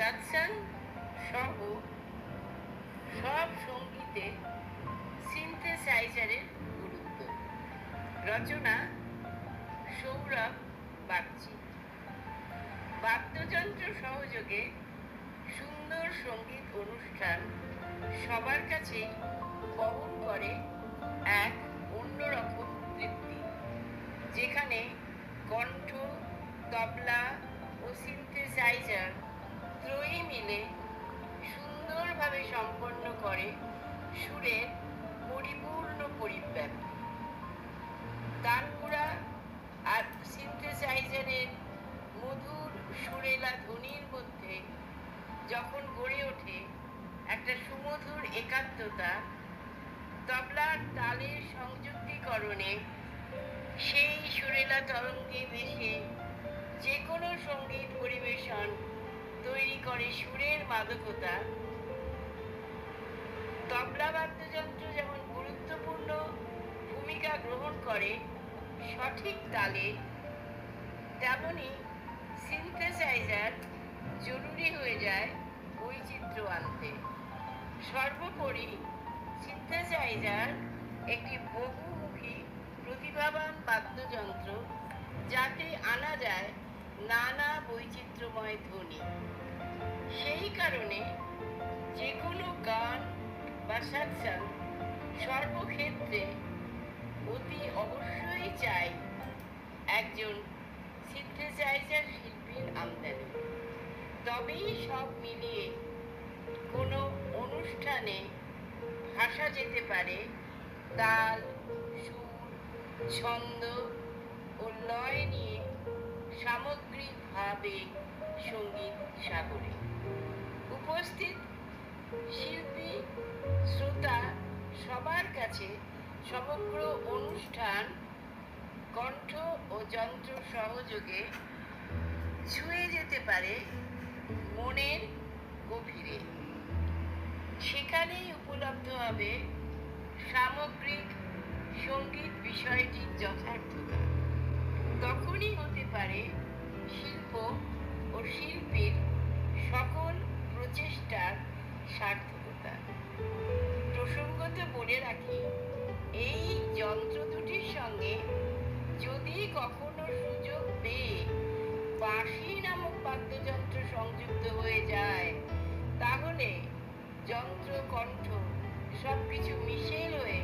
সাতসাং সহ সব সঙ্গীতে সিনথেসাইজারের গুরুত্ব। রচনা সৌরভ বাগচি। বাদ্যযন্ত্র সহযোগে সুন্দর সংগীত অনুষ্ঠান সবার কাছেই বহন করে এক অন্যরকম তৃপ্তি। যেখানে কণ্ঠ, তবলা ও করে সুরের পরিপূর্ণ পরিব্যাপ্তি। তানপুরা আর সিনথেসাইজারের মধুর সুরেলা ধ্বনির মধ্যে যখন গড়ে ওঠে একটা সুমধুর একাত্মতা, তবলার তালের সংযুক্তিকরণে সেই সুরেলা তরঙ্গে ভেসে যে কোনো সংগীত পরিবেশন তৈরি করে সুরের মাদকতা তবলা বাদ্যযন্ত্র যেমন গুরুত্বপূর্ণ ভূমিকা গ্রহণ করে সঠিক তালে, তেমনি সিনথেসাইজার জরুরি হয়ে যায় বৈচিত্র্য আনতে। সর্বোপরি সিনথেসাইজার একটি বহুমুখী প্রতিভাবান বাদ্যযন্ত্র যাতে আনা যায় নানা বৈচিত্র্যময় ধ্বনি। সেই কারণে যে কোনো গান বা সর্বক্ষেত্রে অতি অবশ্যই চাই একজন সিনথেসাইজার শিল্পীর আমদানি। তবেই সব মিলিয়ে কোনো অনুষ্ঠানে ভাসা যেতে পারে, তাল, সুর, ছন্দ ও লয় নিয়ে সামগ্রিকভাবে সংগীত সাগরে। কাছে সমগ্র অনুষ্ঠান কণ্ঠ ও যন্ত্র সহযোগে ছুঁয়ে যেতে পারে মনের গভীরে। সেখানেই উপলব্ধ হবে সামগ্রিক সংগীত বিষয়টির যথার্থতা। তখনই হতে পারে শিল্প যন্ত্র কণ্ঠ সব কিছু মিশেল হয়ে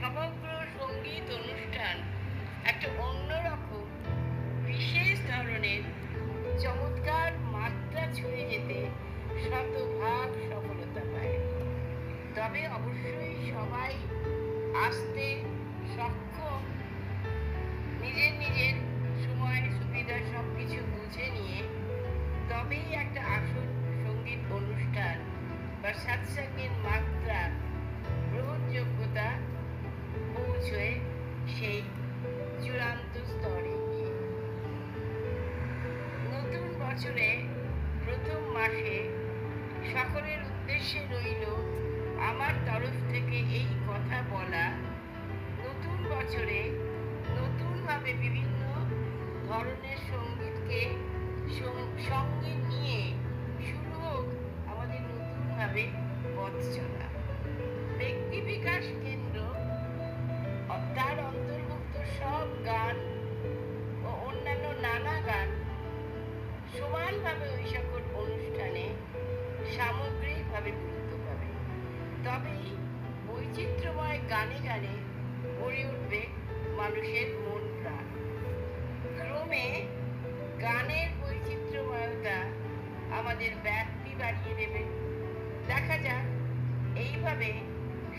সমগ্র সংগীত অনুষ্ঠান। একটা অন্যরকম, বিশেষ ধরনের, চমৎকার মাত্রা ছুঁয়ে যেতে শতভাগ সফলতা পায়। তবে অবশ্যই সবাই আসতে সক্ষম সাৎসঙ্গের মাত্রা গ্রহণযোগ্যতা পৌঁছয় সেই চূড়ান্ত স্তরে নতুন বছরে প্রথম মাসে সকলের উদ্দেশ্যে রইল আমার তরফ থেকে এই কথা বলা। নতুন বছরে নতুনভাবে বিভিন্ন ধরনের সঙ্গীতকে গান ও অন্যান্য নানা গান সমানভাবে ওই সকল অনুষ্ঠানে সামগ্রিকভাবে গুরুত্ব পাবে তবেই বৈচিত্র্যময় গানে গানে গড়ে উঠবে মানুষের মন প্রাণ। ক্রমে গানের বৈচিত্র্যময়তা আমাদের ব্যাপ্তি বাড়িয়ে দেবে। দেখা যাক, এইভাবে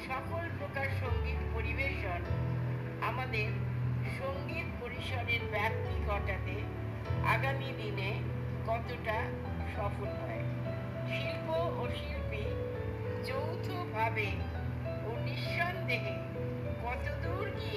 সকল প্রকার সংগীত পরিবেশন আমাদের সংগীত পরিসরের ব্যাপ্তি ঘটাতে আগামী দিনে কতটা সফল হয়? শিল্প ও শিল্পী যৌথভাবে ও নিঃসন্দেহে কতদূর গিয়ে